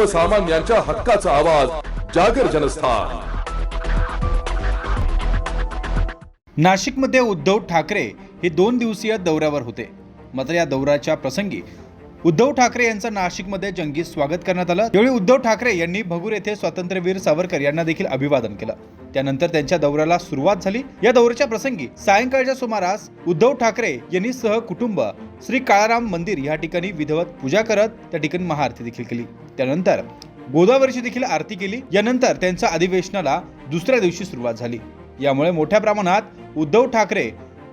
सर्वसामान्यांच्या हक्काचा आवाज जागर जनस्थान. नाशिकमध्ये उद्धव ठाकरे हे दोन दिवसीय दौऱ्यावर होते. मात्र या दौऱ्याच्या प्रसंगी उद्धव ठाकरे यांचं नाशिकमध्ये जंगी स्वागत करण्यात आलं. यावेळी उद्धव ठाकरे यांनी भगूर येथे स्वातंत्र्यवीर सावरकर यांना देखील अभिवादन केलं. त्यानंतर त्यांच्या दौऱ्याला सुरुवात झाली. या दौऱ्याच्या प्रसंगी सायंकाळच्या सुमारास उद्धव ठाकरे यांनी सह कुटुंब श्री काळाराम मंदिर या ठिकाणी विधवत पूजा करत त्या ठिकाणी महाआरती देखील केली. त्यानंतर गोदावरीची देखील आरती केली. यानंतर त्यांच्या अधिवेशनाला दुसऱ्या दिवशी सुरुवात झाली. यामुळे मोठ्या प्रमाणात उद्धव ठाकरे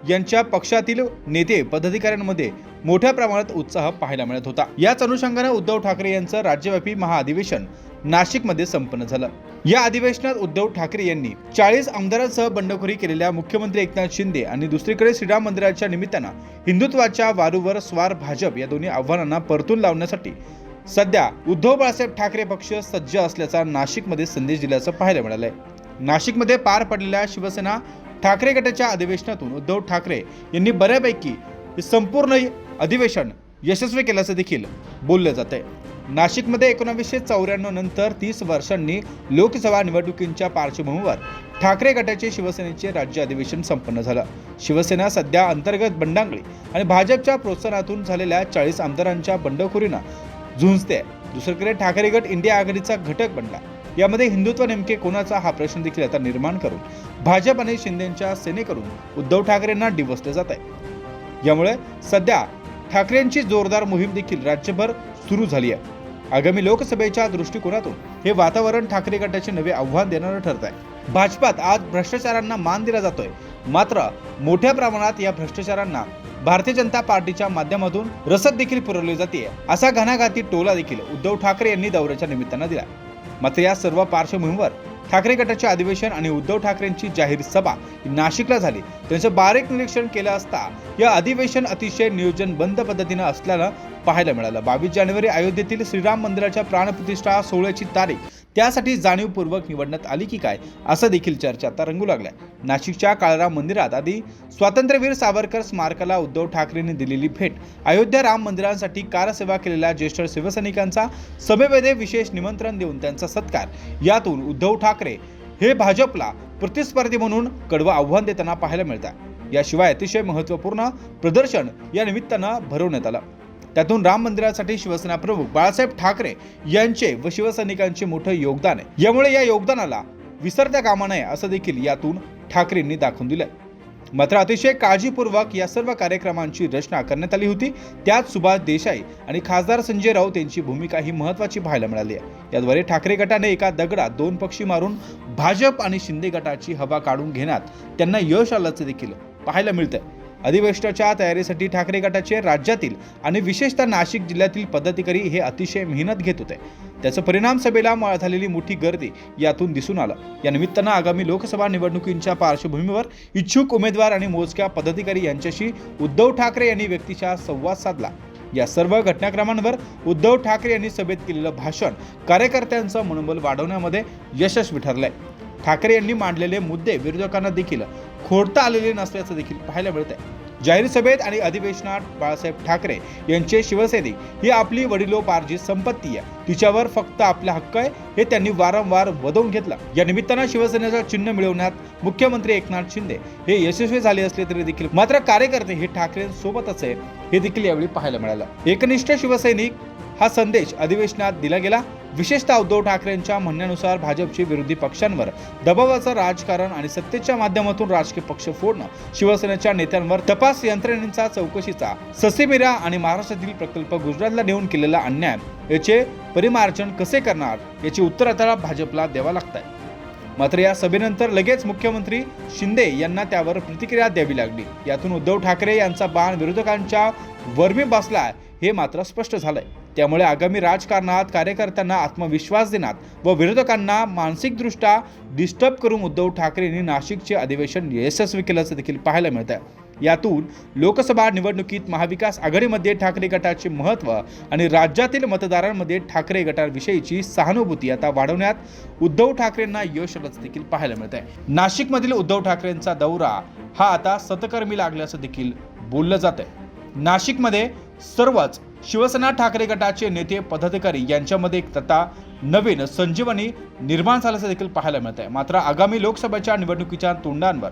यांच्या पक्षातील नेते पदाधिकाऱ्यांमध्ये मोठ्या प्रमाणात उत्साह पाहायला मिळत होता. याच अनुषंगाने उद्धव ठाकरे यांचं राज्यव्यापी महाअधिवेशन नाशिकमध्ये संपन्न झालं. या अधिवेशनात उद्धव ठाकरे यांनी चाळीस आमदारांसह बंडखोरी केलेल्या मुख्यमंत्री एकनाथ शिंदे आणि दुसरीकडे श्रीराम मंदिराच्या निमित्तानं हिंदुत्वाच्या वारूवर स्वार भाजप या दोन्ही आव्हानांना परतून लावण्यासाठी सध्या उद्धव बाळासाहेब ठाकरे पक्ष सज्ज असल्याचा नाशिकमध्ये संदेश दिल्याचं पाहायला मिळालंय. नाशिकमध्ये पार पडलेल्या शिवसेना ठाकरे गटाच्या अधिवेशनातून उद्धव ठाकरे यांनी बऱ्यापैकी संपूर्ण अधिवेशन यशस्वी केल्याचं देखील बोललं जात आहे नाशिकमध्ये एकोणावीसशे चौऱ्याण्णव नंतर तीस वर्षांनी लोकसभा निवडणुकींच्या पार्श्वभूमीवर ठाकरे गटाचे शिवसेनेचे राज्य अधिवेशन संपन्न झालं. शिवसेना सध्या अंतर्गत बंडांगळी आणि भाजपच्या प्रोत्साहनातून झालेल्या चाळीस आमदारांच्या बंडखोरीनं झुंजते. दुसरीकडे ठाकरे गट इंडिया आघाडीचा घटक बनला. यामध्ये हिंदुत्व नेमके कोणाचा हा प्रश्न देखील आता निर्माण करून भाजप आणि शिंदेच्या सेनेकडून उद्धव ठाकरेंना डिवसले जात आहे. यामुळे सध्या ठाकरेंची जोरदार मोहीम देखील राज्यभर सुरू झाली आहे. आगामी लोकसभेच्या दृष्टिकोनातून हे वातावरण ठाकरे गटाचे नवे आव्हान देणारं ठरत आहे. भाजपात आज भ्रष्टाचारांना मान दिला जातोय. मात्र मोठ्या प्रमाणात या भ्रष्टाचारांना भारतीय जनता पार्टीच्या माध्यमातून रसद देखील पुरवली जाते असा घणाघाती टोला देखील उद्धव ठाकरे यांनी दौऱ्याच्या निमित्तानं दिला. मात्र या सर्व पार्श्वभूमीवर ठाकरे गटाचे अधिवेशन आणि उद्धव ठाकरेंची जाहीर सभा नाशिकला झाली. त्यांचं बारीक निरीक्षण केलं असता या अधिवेशन अतिशय नियोजनबद्ध पद्धतीनं असल्यानं पाहायला मिळालं. बावीस जानेवारी अयोध्येतील श्रीराम मंदिराच्या प्राणप्रतिष्ठा सोहळ्याची तारीख त्यासाठी जाणीवपूर्वक निवडण्यात आली की काय असं देखील चर्चा आता रंगू लागल्या. नाशिकच्या काळाराम मंदिरात आधी स्वातंत्र्यवीर सावरकर स्मारकाला उद्धव ठाकरेंनी दिलेली भेट. अयोध्या राम मंदिरांसाठी कारसेवा केलेल्या ज्येष्ठ शिवसैनिकांचा सभेमध्ये विशेष निमंत्रण देऊन त्यांचा सत्कार. यातून उद्धव ठाकरे हे भाजपला प्रतिस्पर्धी म्हणून कडवं आव्हान देताना पाहायला मिळतात याशिवाय अतिशय महत्त्वपूर्ण प्रदर्शन या निमित्तानं भरवण्यात आलं. त्यातून राम मंदिरासाठी शिवसेना प्रमुख बाळासाहेब ठाकरे यांचे व शिवसैनिकांचे मोठं योगदान आहे. यामुळे या योगदानाला विसरता कामा नये असं देखील यातून ठाकरेंनी दाखवून दिलं मात्र अतिशय काळजीपूर्वक या सर्व कार्यक्रमांची रचना करण्यात आली होती. त्यात सुभाष देसाई आणि खासदार संजय राऊत यांची भूमिका ही महत्वाची पाहायला मिळाली आहे. याद्वारे ठाकरे गटाने एका दगडात दोन पक्षी मारून भाजप आणि शिंदे गटाची हवा काढून घेण्यात त्यांना यश आल्याचं देखील पाहायला मिळतंय. अधिवेशनाच्या तयारीसाठी ठाकरे गटाचे राज्यातील आणि विशेषतः नाशिक जिल्ह्यातील पदाधिकारी हे अतिशय मेहनत घेत होते. त्याचं परिणाम सभेला झालेली मोठी गर्दी यातून दिसून आलं. या निमित्तानं आगामी लोकसभा निवडणुकींच्या पार्श्वभूमीवर इच्छुक उमेदवार आणि मोजक्या पदाधिकारी यांच्याशी उद्धव ठाकरे यांनी व्यक्तीचा संवाद साधला. या सर्व घटनाक्रमांवर उद्धव ठाकरे यांनी सभेत केलेलं भाषण कार्यकर्त्यांचं मनोबल वाढवण्यामध्ये यशस्वी ठरलंय. ठाकरे यांनी मांडलेले मुद्दे विरोधकांना देखील खोडता आलेले नसल्याचं देखील पाहायला मिळत आहे जाहीर सभेत आणि अधिवेशनात बाळासाहेब ठाकरे यांचे शिवसैनिक ही आपली वडिलोपार्जित संपत्ती आहे. तिच्यावर फक्त आपला हक्क आहे हे त्यांनी वारंवार वदवून घेतलं. या निमित्तानं शिवसेनेचं चिन्ह मिळवण्यात मुख्यमंत्री एकनाथ शिंदे हे यशस्वी झाले असले तरी देखील मात्र कार्यकर्ते हे ठाकरेंसोबतच आहे हे देखील यावेळी पाहायला मिळालं. एकनिष्ठ शिवसैनिक हा संदेश अधिवेशनात दिला गेला. विशेषतः उद्धव ठाकरेंच्या म्हणण्यानुसार भाजपचे विरोधी पक्षांवर दबावाचं राजकारण आणि सत्तेच्या माध्यमातून राजकीय पक्ष फोडणं शिवसेनेच्या नेत्यांवर तपास यंत्रणेचा चौकशीचा ससेमिरा आणि महाराष्ट्रातील प्रकल्प गुजरातला नेऊन केलेला अन्याय याचे परिमार्जन कसे करणार याची उत्तर आता भाजपला द्यावा लागत आहे मात्र या सभेनंतर लगेच मुख्यमंत्री शिंदे यांना त्यावर प्रतिक्रिया द्यावी लागली. यातून उद्धव ठाकरे यांचा बाण विरोधकांच्या वर्मी बसला हे मात्र स्पष्ट झालंय. त्यामुळे आगामी राजकारणात कार्यकर्त्यांना आत्मविश्वास देण्यात व विरोधकांना मानसिकदृष्ट्या डिस्टर्ब करून उद्धव ठाकरे यांनी नाशिकचे अधिवेशन यशस्वी केल्याचं देखील पाहायला मिळत आहे यातून लोकसभा निवडणुकीत महाविकास आघाडीमध्ये ठाकरे गटाचे महत्त्व आणि राज्यातील मतदारांमध्ये ठाकरे गटाविषयीची सहानुभूती आता वाढवण्यात उद्धव ठाकरेंना यश आल्याचं देखील पाहायला मिळत आहे नाशिकमधील उद्धव ठाकरेंचा दौरा हा आता सतकर्मी लागल्याचं देखील बोललं जात आहे नाशिकमध्ये सर्वच शिवसेना ठाकरे गटाचे नेते पदाधिकारी यांच्यामध्ये एक तथा नवीन संजीवनी निर्माण झाल्याचं देखील पाहायला मिळत आहे मात्र आगामी लोकसभेच्या निवडणुकीच्या तोंडांवर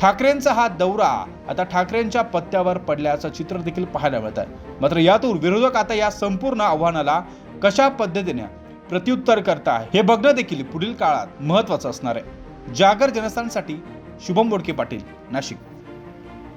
ठाकरेंचा हा दौरा आता ठाकरेंच्या पत्त्यावर पडल्याचं चित्र देखील पाहायला मिळत आहे मात्र यातून विरोधक आता या संपूर्ण आव्हानाला कशा पद्धतीने प्रत्युत्तर करता हे बघणं देखील पुढील काळात महत्वाचं असणार आहे. जागर जनस्थानसाठी शुभम बोडके पाटील नाशिक.